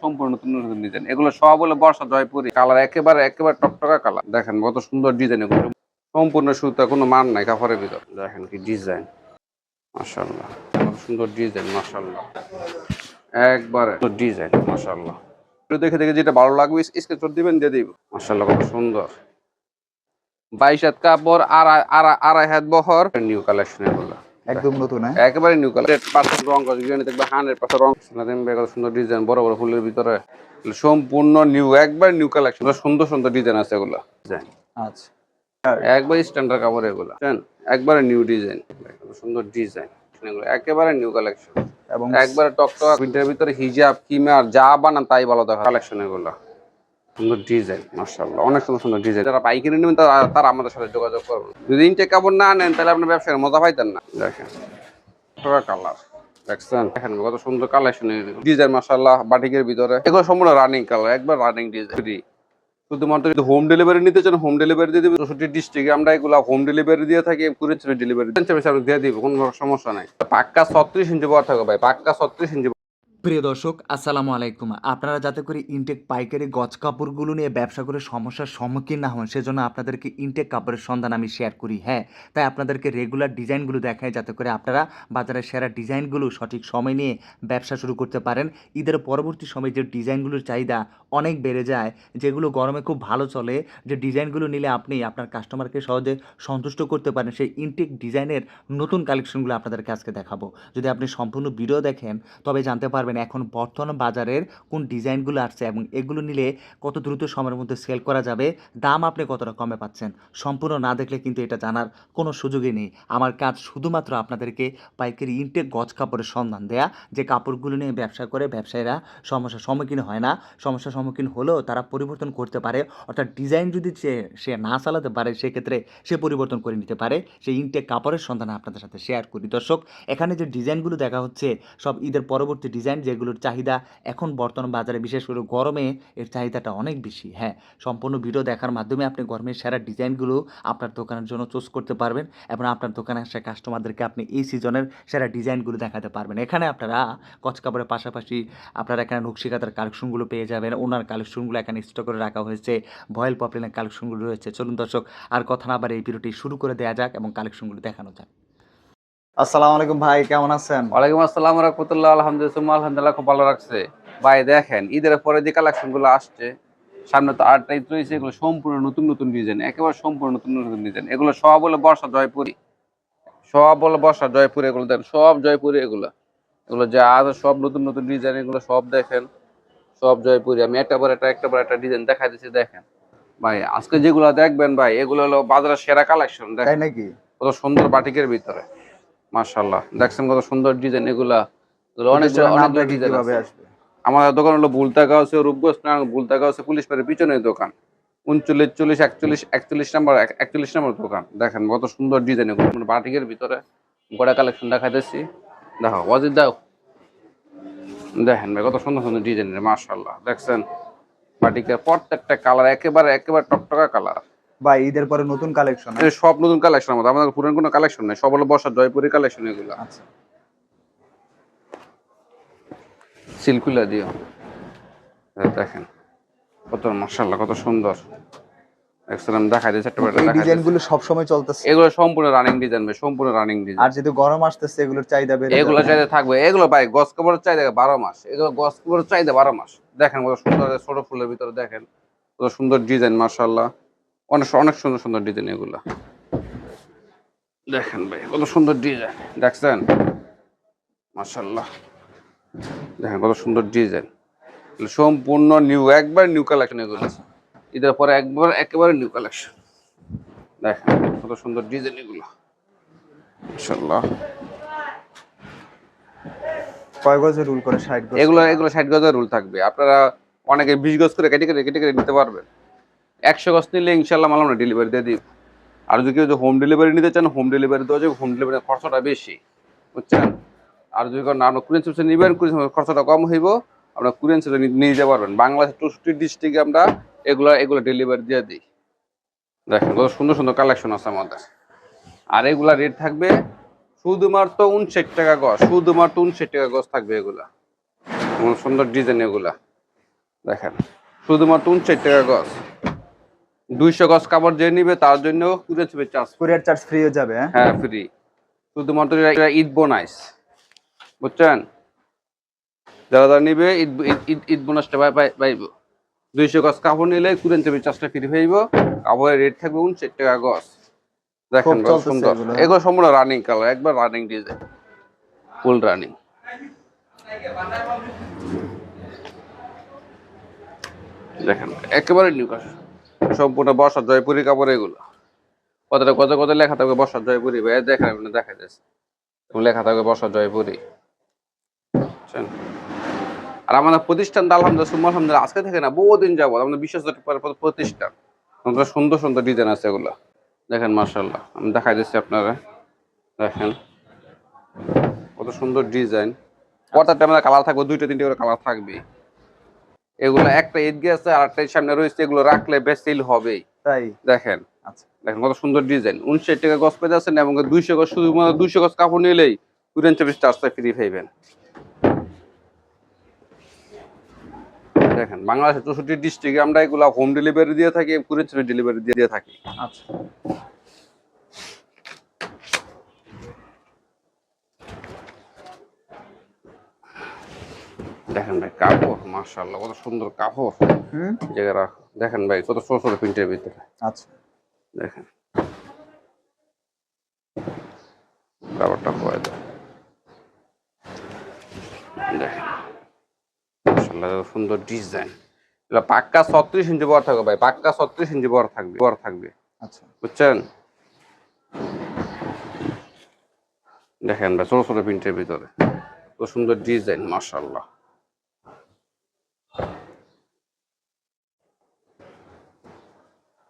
সম্পূর্ণ নতুন নতুন ডিজাইন এগুলো সব হলো বর্ষা, জয়পুরি। কালার একেবারে একেবারে টকটকা কালার দেখেন, কত সুন্দর ডিজাইন এগুলো। সম্পূর্ণ সুতা, কোনো মান নাই কাপড়ের ভিতর। দেখেন কি ডিজাইন মাশাল্লাহ কত সুন্দর ডিজাইন মাশাল্লাহ একবারে ডিজাইন মাশাল্লাহ একটু দেখে দেখে যেটা ভালো লাগবে স্ক্রিনশট দিবেন, দিয়ে দিব। মাশাল্লাহ কত সুন্দর। বাইশ হাত কাপড়, আড়াই আড়াই হাত বহর। নিউ কালেকশন এগুলো। একদম নতুন হ্যাঁ? একেবারে নিউ কালার পার্সেন্ট রং করা দেখবে হান্ড্রেড পার্সেন্ট রং। কত সুন্দর ডিজাইন বড় বড় ফুলের ভিতরে। সম্পূর্ণ নিউ একবার নিউ কালেকশন সুন্দর সুন্দর ডিজাইন আছে এগুলো। আচ্ছা। একবার স্ট্যান্ডার্ড কাপড় এগুলো? একবারে নিউ ডিজাইন সুন্দর ডিজাইন এগুলো একেবারে নিউ কালেকশন এবং একবারে টকটক প্রিন্টের ভিতরে হিজাব কিমার যা বানান তাই ভালো দেখা কালেকশন এগুলো। সুন্দর ডিজাইন মার্শাল্লাহ অনেক সুন্দর সুন্দর ডিজাইন যারা পাইকারি নেবেন, তারা আমাদের সাথে যোগাযোগ করবেন যদি ইনটেক কাপড় না নেন, তাহলে আপনার ব্যবসার মজা পাইতেন না। দেখেন কালার। ডিজাইন বাটিকের ভিতরে। এগুলো সম্পূর্ণ রানিং কালার একবার রানিং শুধুমাত্র যদি হোম ডেলিভারি নিতে চান হোম ডেলিভারি দিয়ে আমরা এগুলো হোম ডেলিভারি দিয়ে থাকি ডেলিভারি কোনো সমস্যা নাই। পাক্কা ছত্রিশ ইঞ্চি বড় থাকবে ভাই, পাক্কা ছত্রিশ ইঞ্চি প্রিয় দর্শক, আসসালামু আলাইকুম। আপনারা যাতে করে ইনটেক পাইকারি গজ কাপড়গুলো নিয়ে ব্যবসা করে সমস্যার সম্মুখীন না হন, সেজন্য আপনাদেরকে ইনটেক কাপড়ের সন্ধান আমি শেয়ার করি হ্যাঁ? তাই আপনাদেরকে রেগুলার ডিজাইনগুলো দেখাই যাতে করে আপনারা বাজারে সেরা ডিজাইনগুলো সঠিক সময় নিয়ে ব্যবসা শুরু করতে পারেন। ঈদের পরবর্তী সময়ে যে ডিজাইনগুলোর চাহিদা অনেক বেড়ে যায়, যেগুলো গরমে খুব ভালো চলে, যে ডিজাইনগুলো নিলে আপনি আপনার কাস্টমারকে সহজে সন্তুষ্ট করতে পারেন, সেই ইনটেক ডিজাইনের নতুন কালেকশনগুলো আপনাদেরকে আজকে দেখাবো। যদি আপনি সম্পূর্ণ ভিডিও দেখেন, তবে জানতে পারবেন এখন বর্তমান বাজারের কোন ডিজাইনগুলো আসছে এবং এগুলো নিলে কত দ্রুত সময়ের মধ্যে সেল করা যাবে, দাম আপনি কতটা কমে পাচ্ছেন, সম্পূর্ণ না দেখলে কিন্তু এটা জানার কোনো সুযোগই নেই। আমার কাজ শুধুমাত্র আপনাদেরকে পাইকারি ইনটেক, গজ কাপড়ের সন্ধান দেয়া, যে কাপড়গুলো নিয়ে ব্যবসা করে ব্যবসায়ীরা সমস্যার সম্মুখীন হয় না, সমস্যার সম্মুখীন হলেও তারা পরিবর্তন করতে পারে, অর্থাৎ ডিজাইন যদি সে সে না চালাতে পারে, সেক্ষেত্রে সে পরিবর্তন করে নিতে পারে। সেই ইনটেক কাপড়ের সন্ধান আপনাদের সাথে শেয়ার করি। দর্শক, এখানে যে ডিজাইনগুলো দেখা হচ্ছে, সব ঈদের পরবর্তী ডিজাইন যেগুলোর চাহিদা এখন বর্তমান বাজারে, বিশেষ করে গরমে এর চাহিদাটা অনেক বেশি। হ্যাঁ সম্পূর্ণ ভিডিও দেখার মাধ্যমে আপনি গরমের সেরা ডিজাইনগুলো আপনার দোকানের জন্য চুজ করতে পারবেন এবং আপনার দোকানে আসা কাস্টমারদেরকে আপনি এই সিজনের সেরা ডিজাইনগুলো দেখাতে পারবেন। এখানে আপনারা কচ কাপড়ের পাশাপাশি আপনারা এখানে নকশিকাতার কালেকশনগুলো পেয়ে যাবেন, ওনার কালেকশনগুলো এখানে স্টক করে রাখা হয়েছে, ভয়েল পপলিনের কালেকশনগুলো রয়েছে। চলুন দর্শক, আর কথা না বারে এই ভিডিওটি শুরু করে দেওয়া যাক এবং কালেকশনগুলো দেখানো যাক। আসসালামু আলাইকুম ভাই কেমন আছেন? ওয়ালাইকুম আসসালাম রহমতুল্লাহ আলহামদুলিল্লাহ আলহামদুলিল্লাহ খুব ভালো রাখছে ভাই দেখেন ঈদের পরে যে কালেকশনগুলো আসছে সামনে তো আটটা ঈদ রয়েছে এগুলো সম্পূর্ণ নতুন নতুন ডিজাইন একেবারে সম্পূর্ণ নতুন নতুন ডিজাইন এগুলো সব হলো বর্ষা জয়পুরি। সব হলো বর্ষা জয়পুরি এগুলো দেখেন সব জয়পুরি এগুলো। এগুলো যা আছে সব নতুন নতুন ডিজাইন এগুলো সব দেখেন সব জয়পুরি। আমি একটা পর একটা একটা পর একটা ডিজাইন দেখা দিচ্ছি দেখেন। ভাই আজকে যেগুলো দেখবেন ভাই এগুলো হলো বাজারের সেরা কালেকশন দেখেন। নাকি? কত সুন্দর বাটিকের ভিতরে। মাশাল্লাহ দেখছেন কত সুন্দর ডিজাইন এগুলা। অনেক অনেক ডিজাইন আসবে? আমাদের দোকান হলো বুলতাগা আছে রূপগঞ্জ না বুলতাগা আছে পুলিশ পাড়ের পিছনের দোকান। উনচল্লিশ চল্লিশ একচল্লিশ একচল্লিশ নাম্বার এক- একচল্লিশ নাম্বার দোকান। দেখেন কত সুন্দর ডিজাইন এগুলো। মানে বাটিকের ভিতরে গোড়া কালেকশন দেখাইতেছি। দেখো ওয়াজিদ দাও দেখেন ভাই কত সুন্দর সুন্দর ডিজাইন মাশাল্লাহ দেখছেন বাটিকের প্রত্যেকটা কালার একেবারে একেবারে টকটকা কালার ভাই ঈদের পরে নতুন কালেকশন সব নতুন কালেকশন আমাদের। আমাদের পুরান কোনো কালেকশন নেই সব হলো বর্ষার জয়পুরি কালেকশন এগুলো। আচ্ছা। সিলকুলা দিও। দেখেন কত মার্শাল্লাহ কত সুন্দর। একটা ডিজাইনগুলো সব সময় চলতেছে। এগুলো সম্পূর্ণ রানিং ডিজাইন ভাই সম্পূর্ণ রানিং ডিজাইন আর যেহেতু গরম আসতেছে এগুলোর চাহিদা বেড়ে এগুলো যাবে। থাকবে। এগুলো ভাই গস কাপড়ের চাহিদা বারো মাস। এগুলো গস চাহিদা বারো মাস। দেখেন কত সুন্দর ছোট ফুলের ভিতরে দেখেন। কত সুন্দর ডিজাইন মার্শাল্লাহ অনেক অনেক সুন্দর সুন্দর ডিজাইন এগুলো। দেখেন ভাই কত সুন্দর ডিজাইন দেখছেন? মার্শাল্লাহ দেখেন কত সুন্দর ডিজাইন সম্পূর্ণ নিউ একবার নিউ কালেকশন এগুলো ঈদের পরে একবার একেবারে নিউ কালেকশন দেখেন কত সুন্দর ডিজাইন এগুলো। মার্শাল্লাহ কয় গজের রুল করে ষাট এগুলো এগুলো ষাট গজের রুল থাকবে। আপনারা অনেকে বিশ গজ করে কেটে কেটে কেটে কেটে নিতে পারবেন। একশো গজ নিলে ইনশাল্লাহ মাল আমরা ডেলিভারি দিয়ে দিব। আর যদি কেউ হোম ডেলিভারি নিতে চান হোম ডেলিভারি দেওয়া যাবে হোম ডেলিভারি খরচাটা বেশি, বুঝছেন? আর যদি কোনো আপনার কুরিয়ান সার্ভিসে নেবেন কুরিয়ান খরচাটা কম হইব আপনার কুরিয়ান সার্ভিসে নিয়ে যেতে পারবেন। বাংলাদেশের চৌষট্টি ডিস্ট্রিক্টে আমরা এগুলো এগুলো ডেলিভারি দিয়ে দিই। দেখেন, কত সুন্দর সুন্দর কালেকশন আছে আমাদের। আর এগুলা রেট থাকবে শুধুমাত্র উনষাট টাকা গজ, শুধুমাত্র উনষাট টাকা গজ থাকবে এগুলা। সুন্দর ডিজাইন এগুলা। দেখেন, শুধুমাত্র উনষাট টাকা গজ। দুইশো গজ কাপড় যে নিবে তার জন্য কুড়ে চেপে চার্জ কুরিয়ার চার্জ ফ্রি হয়ে যাবে হ্যাঁ? হ্যাঁ ফ্রি শুধুমাত্র এটা ঈদ বোনাস বুঝছেন? যারা যারা নিবে ঈদ ঈদ- ঈদ বোনাসটা পাই পাই- পাইব। দুইশো গজ কাপড় নিলে কুড়েন চেপে চার্জটা ফ্রি পাইব কাপড়ের রেট থাকবে উনষাট টাকা গজ। দেখেন সুন্দর। এগুলো। সম্পূর্ণ রানিং কালার একবার রানিং ডিজাইন ফুল রানিং দেখেন একেবারে নিউ কালার সম্পূর্ণ বর্ষা জয়পুরি কাপড় এগুলো। কতটা কত কত লেখা থাকবে বর্ষা জয়পুরি? ভাই দেখেন আপনি দেখা যাচ্ছে লেখা থাকবে বর্ষা জয়পুরি? আর আমাদের প্রতিষ্ঠান আলহামদুলিল্লাহ আজকে থেকে না বহুদিন যাব আমাদের বিশ্বাস প্রতিষ্ঠান। আমাদের সুন্দর সুন্দর ডিজাইন আছে এগুলো। দেখেন মার্শাল্লাহ আমি দেখাই দিচ্ছি আপনারা। দেখেন, কত সুন্দর ডিজাইন কটার টাইমে কালার থাকবে, দুইটা, তিনটে করে কালার থাকবে এগুলো একটা ঈদগে আছে আর একটা সামনে রয়েছে এগুলো রাখলে বেশ সেল হবেই। তাই? দেখেন। আচ্ছা। দেখেন কত সুন্দর ডিজাইন উনষাট টাকা গজ পেয়ে যাচ্ছেন এবং দুইশো গছ শুধুমাত্র দুইশো গছ কাপড় নিলেই কুড়িয়ান চব্বিশ চার্জটা ফ্রি পাইবেন। দেখেন বাংলাদেশের চৌষট্টি ডিস্ট্রিক্টে আমরা এগুলো হোম ডেলিভারি দিয়ে থাকি চব্বিশ ডেলিভারি দিয়ে দিয়ে থাকি। আচ্ছা। দেখেন ভাই কাপড় মার্শাল্লাহ কত সুন্দর কাপড়। জায়গাটা দেখেন ভাই কত ছোট ছোট প্রিন্টের ভিতরে। আচ্ছা। দেখেন। কাপড়টা হয়ে দেখেন। সুন্দর ডিজাইন। এটা পাক্কা ছত্রিশ ইঞ্চি বড় থাকবে ভাই পাক্কা ছত্রিশ ইঞ্চি বড় থাকবে বড় থাকবে। আচ্ছা। বুঝছেন? দেখেন ভাই ছোট ছোট প্রিন্টের ভিতরে। কত সুন্দর ডিজাইন মাশাল্লাহ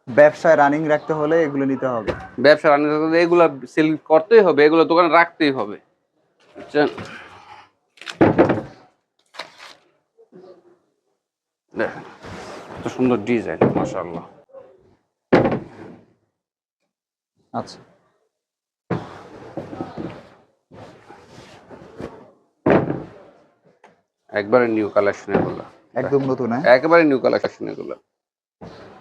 ব্যবসায় রানিং রাখতে হলে এগুলো নিতে হবে। ব্যবসা রান্না করতে এগুলো সেল করতেই হবে এগুলো দোকানে রাখতেই হবে। বুঝছেন সুন্দর ডিজাইন মাশাআল্লাহ। আচ্ছা। একবারে নিউ কালেকশন এগুলো। একদম নতুন হ্যাঁ? একেবারে নিউ কালেকশন এগুলো।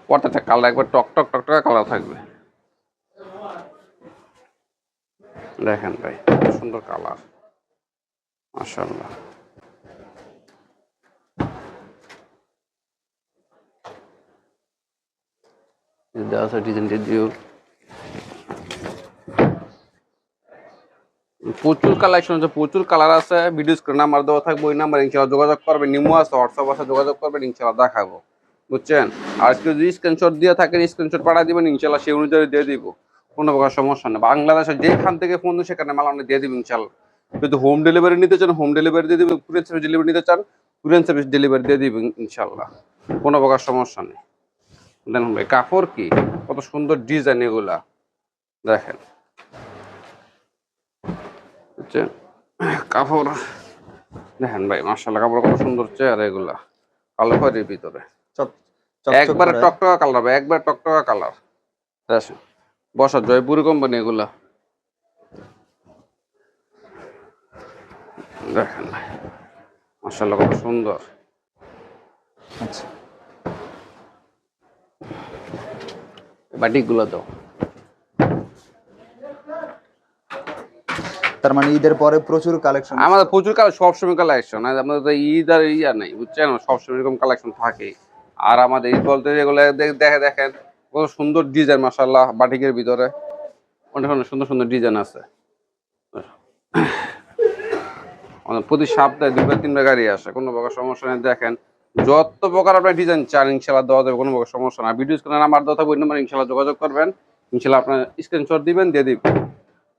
প্রত্যেকটা কালার একবার টক টক টক টক কালার থাকবে। দেখেন ভাই সুন্দর কালার। মাশাআল্লাহ। দেওয়া আছে দিও। প্রচুর কালেকশন আছে প্রচুর কালার আছে। ভিডিও স্ক্রিন নাম্বার দেওয়া থাকবে ওই নাম্বার ইনশাল্লাহ যোগাযোগ করবেন নিমো আছে হোয়াটসঅ্যাপ আছে যোগাযোগ করবেন ইনশাল্লাহ দেখাবো। বুঝছেন? আর আজকে যদি স্ক্রিনশট দিয়ে থাকেন স্ক্রিনশট পাঠিয়ে দিবেন, ইনশাল্লাহ সেই অনুযায়ী দিয়ে দিব। কোনো প্রকার সমস্যা নেই। বাংলাদেশের যেখান থেকে ফোন সেখানে মাল দিয়ে দিব ইনশাল্লাহ। যদি হোম ডেলিভারি নিতে চান হোম ডেলিভারি দিয়ে দিবেন কুরিয়ার সার্ভিস ডেলিভারি নিতে চান কুরিয়ার সার্ভিস ডেলিভারি দিয়ে দিবেন ইনশাল্লাহ। কোনো প্রকার সমস্যা নেই। দেখুন ভাই, কাপড় কি? কত সুন্দর ডিজাইন এগুলা। দেখেন। বুঝছেন? কাপড়, দেখেন ভাই মার্শাল্লাহ কাপড় কত সুন্দর চেয়ার এগুলা। কালো খয়ের ভিতরে। একবারে টকটকা কালার ভাই একবার টকটকা কালার দেখেন বসা জয়পুরি কোম্পানি এগুলা। দেখেন ভাই মার্শাল্লাহ কত সুন্দর। আচ্ছা। বাটিকগুলো তো তার মানে ঈদের পরে প্রচুর কালেকশন আমাদের প্রচুর কালার সবসময় কালেকশন আমাদের তো ঈদ আর ইয়া নেই বুঝছেন? সবসময় এরকম কালেকশন থাকে আর আমাদের ঈদ বলতে যেগুলো দেখে দেখেন কত সুন্দর ডিজাইন মাসাল্লাহ বাটিকের ভিতরে। অনেক অনেক সুন্দর সুন্দর ডিজাইন আছে। প্রতি সপ্তাহে দুবার তিনবার গাড়ি আসে কোনো প্রকার সমস্যা নেই। দেখেন যত প্রকার আপনার ডিজাইন চান ইনশাল্লাহ দেওয়া যাবে কোনো প্রকার সমস্যা না। ভিডিও স্ক্রিনে নাম্বার দেওয়া থাকবে ওই নাম্বার ইনশাল্লাহ যোগাযোগ করবেন। ইনশাল্লাহ আপনার স্ক্রিনশট দিবেন দিয়ে দিব।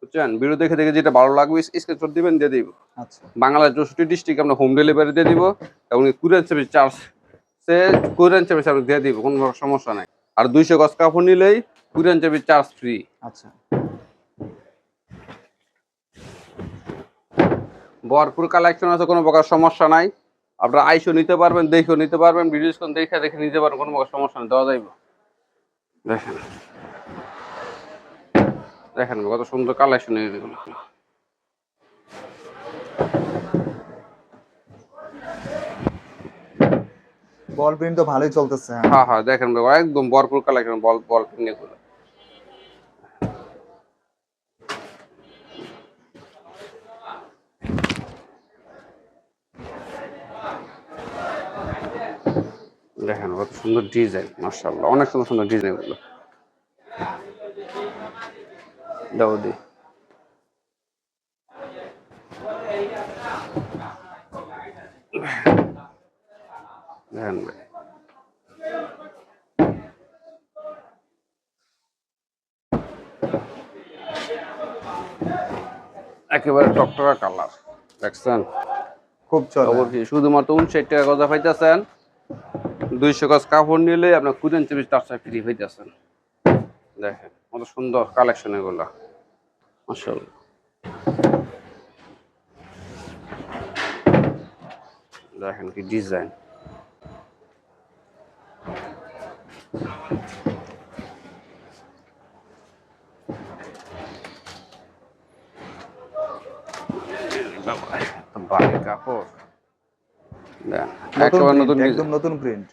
বুঝছেন? ভিডিও দেখে দেখে যেটা ভালো লাগবে স্ক্রিনশট দিবেন দিয়ে দিব। আচ্ছা। বাংলাদেশ চৌষট্টি ডিস্ট্রিক্ট আমরা হোম ডেলিভারি দিয়ে দিব এবং কুরিয়ার সার্ভিস চার্জ সে কুরিয়ার সার্ভিস আমরা দিয়ে দিব কোনো সমস্যা নাই। আর দুইশো গজ কাপড় নিলেই কুরিয়ার সার্ভিস চার্জ ফ্রি আচ্ছা। ভরপুর কালেকশন আছে কোনো প্রকার সমস্যা নাই। আপনারা আইসও নিতে পারবেন দেখেও নিতে পারবেন ভিডিও দেখে দেখে নিতে পারবেন কোনো প্রকার সমস্যা নেই দেওয়া যাইব। দেখেন। দেখেন কত সুন্দর কালেকশন এগুলো। বল প্রিন্ট তো ভালোই চলতেছে হ্যাঁ। হ্যাঁ হ্যাঁ দেখেন ভাই, একদম ভরপুর কালেকশন বল বল পিন এগুলো। দেখেন কত সুন্দর ডিজাইন মার্শাল্লাহ অনেক সুন্দর সুন্দর ডিজাইন এগুলো। দাও দি। দেখেন ভাই। একেবারে টকটকা কালার দেখছেন? খুব খবর কি? শুধুমাত্র উনষাট টাকা গজা পাইতেছেন। দুইশো গজ কাপড় নিলে আপনার কুড়ি ইঞ্চি বিশ টাকা ফ্রি পাইতেছেন। দেখেন কত সুন্দর কালেকশন এগুলো। মাসাল্লাহ দেখেন কি ডিজাইন বাড়ি কাপড়। একদম নতুন প্রিন্ট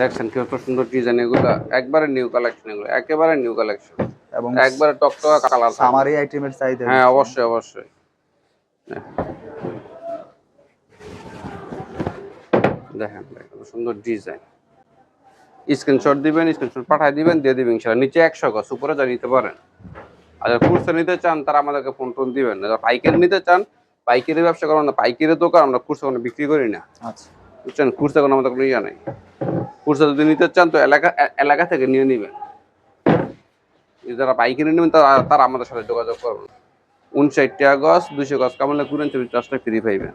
দেখছেন কি কত সুন্দর ডিজাইন এগুলো? একবারে নিউ কালেকশন এগুলো একেবারে নিউ কালেকশন এবং একবারে টকটকা কালার সামারি আইটেমের চাহিদা হ্যাঁ অবশ্যই অবশ্যই। দেখেন কত সুন্দর ডিজাইন স্ক্রিনশট দিবেন স্ক্রিনশট পাঠিয়ে দিবেন দিয়ে দিবেন ইনশাআল্লাহ নিচে একশো গজ উপরে যা নিতে পারেন। আর যারা নিতে চান তারা আমাদেরকে ফোন টোন দিবেন। যারা পাইকারি নিতে চান পাইকারি ব্যবসা করেন না পাইকারি দোকান আমরা খুচরা কোনো বিক্রি করি না। আচ্ছা। বুঝছেন? খুচরা কোনো আমাদের কোনো ইয়ে নেই। খুচরা যদি নিতে চান তো এলাকা এলাকা থেকে নিয়ে নেবেন। যারা পাইকারি নেবেন, তারা আমাদের সাথে যোগাযোগ করবেন উনষাট টাকা গজ দুশো গজ কামালে কুড়েন, চব্বিশ চাষটা ফ্রি পাইবেন।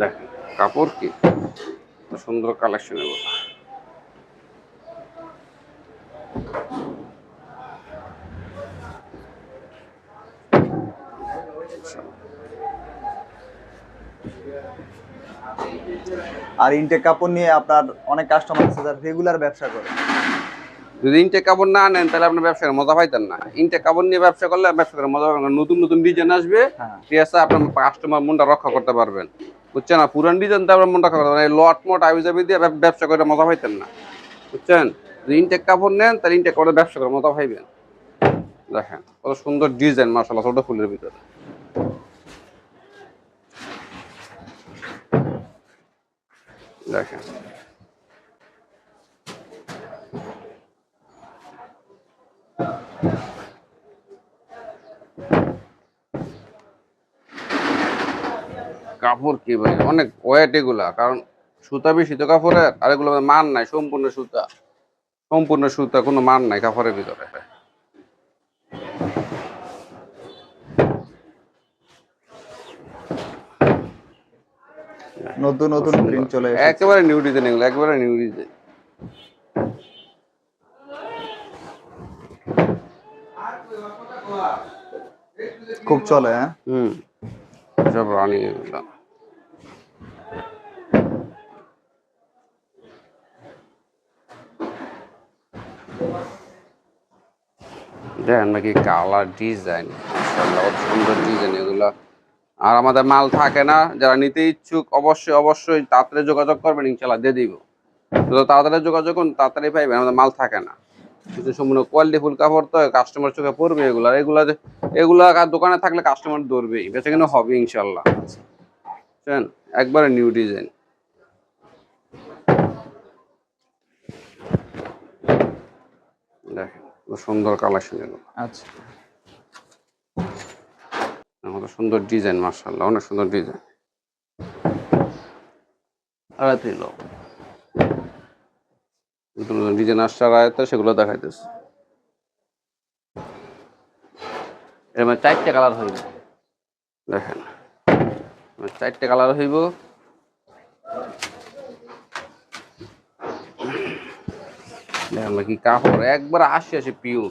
দেখেন কাপড় কি? সুন্দর কালেকশন এগুলো। আর ইনটেক কাপড় নিয়ে আপনার অনেক কাস্টমার আছে যারা রেগুলার ব্যবসা করে। যদি ইনটেক কাপড় না নেন তাহলে আপনার ব্যবসার মজা পাইতেন না। ইনটেক কাপড় নিয়ে ব্যবসা করলে ব্যবসা করে মজা পাবেন নতুন নতুন ডিজাইন আসবে হ্যাঁ। ঠিক আছে আপনার কাস্টমার মনটা রক্ষা করতে পারবেন। বুঝছেন? না পুরান ডিজাইন তো আপনার মনটা রক্ষা করতে পারবেন লট মট আবিজাবি দিয়ে ব্যবসা করে মজা পাইতেন না। বুঝছেন? যদি ইনটেক কাপড় নেন তাহলে ইনটেক করে ব্যবসা করে মজা পাইবেন। দেখেন কত সুন্দর ডিজাইন মার্শাল্লাহ ছোট ফুলের ভিতরে। দেখেন। কাপড় কি ভাই? অনেক ওয়েট এগুলা, কারণ সুতা বেশি তো কাপড়ের, আর এগুলো মান নাই, সম্পূর্ণ সুতা। সম্পূর্ণ সুতা কোনো মান নাই কাপড়ের ভিতরে। নতুন নতুন প্রিন্ট চলে এসেছে। একেবারে নিউ ডিজাইন এগুলো একেবারে নিউ ডিজাইন খুব চলে হ্যাঁ? হুম। সব রানিং এগুলো দেখেন নাকি কালার ডিজাইন সুন্দর ডিজাইন এগুলো। আর আমাদের মাল থাকে না, যারা নিতে ইচ্ছুক, অবশ্যই অবশ্যই তাড়াতাড়ি যোগাযোগ করবেন, ইনশাল্লাহ দিয়ে দিব। যত তাড়াতাড়ি যোগাযোগ করুন, তাড়াতাড়ি পাইবেন, আমাদের মাল থাকে না। কিন্তু সম্পূর্ণ কোয়ালিটি ফুল কাপড় তো কাস্টমার চোখে পড়বে এগুলো, আর এগুলা এগুলা দোকানে থাকলে কাস্টমার ধরবেই, বেচা কিন্তু হবে, ইনশাল্লাহ। বুঝছেন? একবারে নিউ ডিজাইন দেখেন, সুন্দর কালেকশন এগুলো। আচ্ছা। কত সুন্দর ডিজাইন মার্শাল্লাহ অনেক সুন্দর ডিজাইন। ডিজাইন আসছে আড়াইতে সেগুলো দেখাইতেছে। এর মধ্যে চারটে কালার হইব। দেখেন মধ্যে চারটে কালার হইব। দেখেন কি কাপড়, একবার আসি আসে পিওর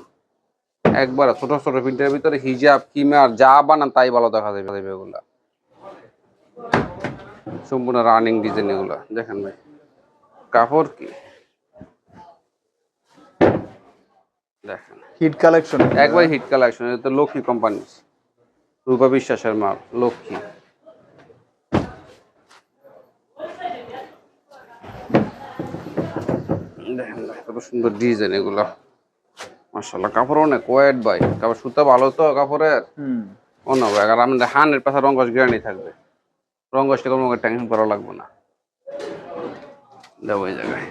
একবার ছোট ছোট প্রিন্টের ভিতরে হিজাব কিমার যা বানান তাই ভালো দেখা যাবে এগুলা। সম্পূর্ণ রানিং ডিজাইন এগুলো। দেখেন ভাই কাপড় কি? দেখেন। হিট কালেকশন একবার হিট কালেকশন এটা লক্ষ্মী কোম্পানি রূপা বিশ্বাসের মাল লক্ষ্মী। দেখেন ভাই, কত সুন্দর ডিজাইন এগুলো। মার্শাল্লাহ কাপড় অনেক ওয়েট ভাই। কাপড় সুতা ভালো তো কাপড়ের। হুম। অন্য ভাই আর আমাদের হান্ড্রেড পার্সেন্ট রঙ্গস গ্যারান্টি থাকবে। রঙ্গসটা কোনো টেনশন করা লাগবে না। দেবো এই জায়গায়।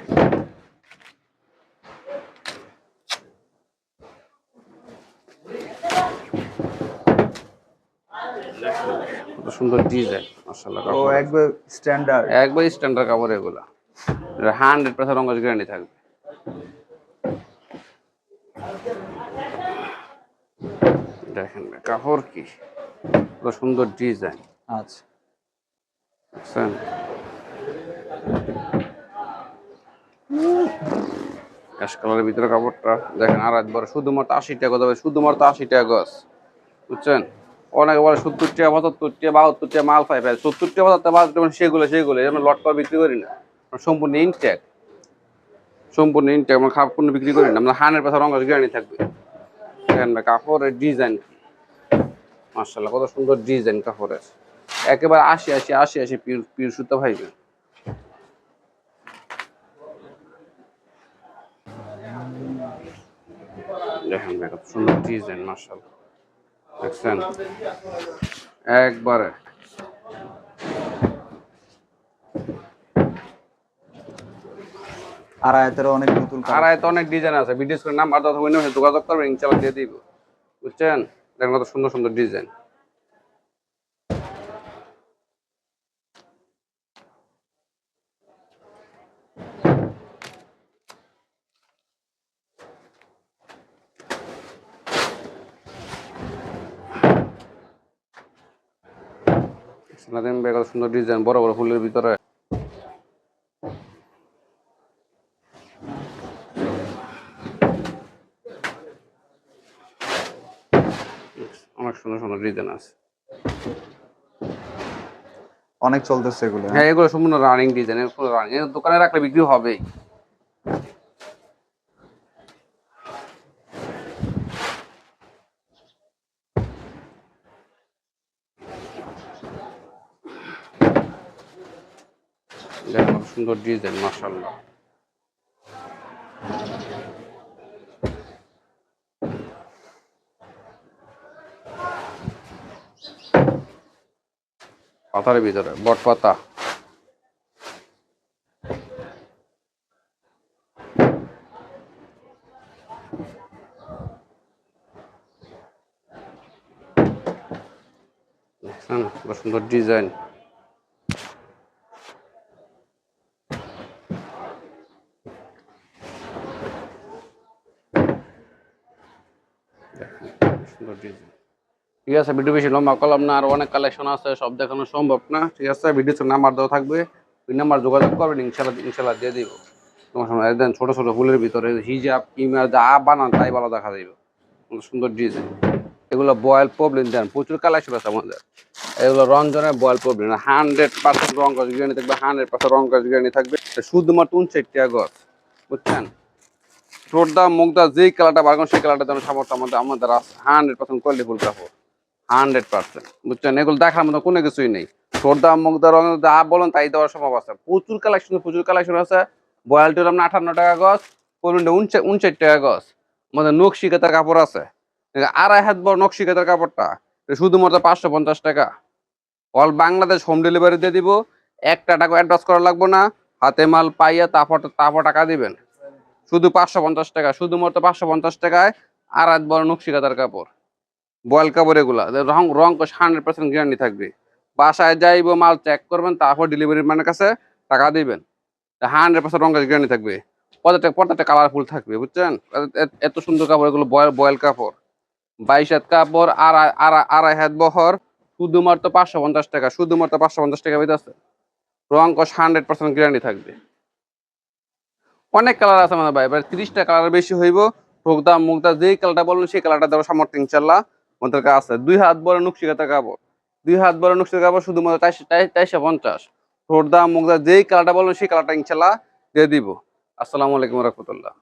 কত সুন্দর ডিজাইন মার্শাল্লাহ ও একবার স্ট্যান্ডার্ড একবার স্ট্যান্ডার্ড কাপড় এগুলো। হান্ড্রেড পার্সেন্ট রঙ্গস গ্যারান্টি থাকবে। দেখেন কাপড় কি? সুন্দর ডিজাইন। আচ্ছা। বুঝছেন কালারের ভিতরে কাপড়টা দেখেন আর একবার শুধুমাত্র আশি টাকা দেবে শুধুমাত্র আশি টাকা গছ বুঝছেন? অনেকে বলে সত্তর টাকা পঁচাত্তর টাকা বাহাত্তর টাকা মাল পাই পাই সত্তর টাকা পঁচাত্তর বাহাত্তর টাকা সেগুলো সেগুলো আমরা লট করে বিক্রি করি না। আমরা সম্পূর্ণ ইনটেক সম্পূর্ণ ইনটেক আমরা খারাপ পণ্য বিক্রি করি না। আমরা হান্ড্রেড পার্সেন্ট রঙ গ্যারান্টি থাকবে। দেখেন ভাই, কাপড়ের ডিজাইন মার্শাল্লাহ কত সুন্দর ডিজাইন কাপড়ের। একেবারে আশি আশি আশি আশি পিওর পিওর সুতো ভাইবে দেখেন কত সুন্দর ডিজাইন মার্শাল দেখছেন? একবারে। আর আয়াতের অনেক নতুন আর তো অনেক ডিজাইন আছে। ভিডিও করে নাম্বার দাও হইলে যোগাযোগ করবেন ইনশাআল্লাহ দিয়ে দিব। বুঝছেন? দেখেন কত সুন্দর সুন্দর ডিজাইন সুন্দর ডিজাইন বড় বড় ফুলের ভিতরে অনেক সুন্দর সুন্দর ডিজাইন আছে। অনেক চলতেছে এগুলো। হ্যাঁ এগুলো সম্পূর্ণ রানিং ডিজাইন এগুলো রানিং দোকানে রাখলে বিক্রি হবেই। সুন্দর ডিজাইন মাশাআল্লাহ। পাতার ভিতরে বট পাতা। দেখছেন কত সুন্দর ডিজাইন সুন্দর ডিজাইন ঠিক আছে, ভিডিও বেশি লম্বা করলাম না, আর অনেক কালেকশন আছে, সব দেখানো সম্ভব না, ঠিক আছে ভিডিওতে নাম্বার দেওয়া থাকবে, ওই নাম্বার যোগাযোগ করবেন ইনশাল্লাহ ইনশাল্লাহ দিয়ে দিব। তোমার সময় একদম ছোট ছোট ফুলের ভিতরে হিজাব, কিমার যা বানান তাই ভালো দেখা যাবে সুন্দর ডিজাইন এগুলো বয়েল প্রবলেম দেন, প্রচুর কালেকশন আছে আমাদের। এগুলো রঞ্জনের বয়েল প্রবলেম হান্ড্রেড পার্সেন্ট রং গাছ গ্যারান্টি থাকবে হান্ড্রেড পার্সেন্ট রং গাছ গ্যারান্টি থাকবে। শুধুমাত্র উনষাট টাকা গছ বুঝছেন? ঠোঁটদা, মুখদা, যেই কালারটা করেন সেই কালারটা যেন সামর্থ্য আমাদের আমাদের হান্ড্রেড পার্সেন্ট কোয়ালিটি ফুল কাপড়। হান্ড্রেড পার্সেন্ট, বুঝছেন? এগুলো দেখার মতো কোনো কিছুই নেই। ঠোঁটদা মুখদা রং যা বলেন তাই দেওয়ার সম্ভব আছে। প্রচুর কালেকশন প্রচুর কালেকশন আছে। বয়ালটির আপনার আঠান্ন টাকা গছ পনেরোটা উনষাট টাকা গছ আমাদের নকশি কাতার কাপড় আছে। আড়াই হাত বড় নকশি কাতার কাপড়টা শুধুমাত্র পাঁচশো পঞ্চাশ টাকা। অল বাংলাদেশ হোম ডেলিভারি দিয়ে দিব। একটা টাকা অ্যাডভান্স করা লাগবে না। হাতে মাল পাইয়া তারপর তারপর টাকা দিবেন। শুধু পাঁচশো পঞ্চাশ টাকা। শুধুমাত্র পাঁচশো পঞ্চাশ টাকায় এক বড় নকশি কাতার কাপড়। বয়েল কাপড় এগুলা রং রং হান্ড্রেড পার্সেন্ট গ্যারান্টি থাকবে। বাসায় যাইব, মাল চেক করবেন, তারপর ডেলিভারি ম্যানের কাছে টাকা দিবেন। হান্ড্রেড পার্সেন্ট রং গ্যারান্টি থাকবে। প্রত্যেকটা প্রত্যেকটা কালারফুল থাকবে, বুঝছেন? এত- সুন্দর কাপড়, এগুলো বয়েল বয়েল কাপড়। বাইশ হাত কাপড় আড়াই আড়াই আড়াই হাত বহর, শুধুমাত্র পাঁচশো পঞ্চাশ টাকা, শুধুমাত্র পাঁচশো পঞ্চাশ টাকা বেঁধে আছে। রং কস হান্ড্রেড পার্সেন্ট গ্যারান্টি থাকবে। অনেক কালার আছে আমাদের ভাই, এবার তিরিশটা কালার বেশি হইব। ভোগদা মুগদা যেই কালারটা বলবেন, সেই কালারটা দেওয়ার সামর্থ্য, ইনশাল্লাহ। আমাদের কাছে আছে। দুই হাত বড় নকশি কাতা কাপড়। দুই হাত বড় নকশি কাপড় শুধুমাত্র চারশো পঞ্চাশ। ঠোঁটদা মুখদা যেই কালারটা বলবেন সেই কালারটা ইনশাল্লাহ দিয়ে দিব। আসসালামু আলাইকুম রহমতুল্লাহ।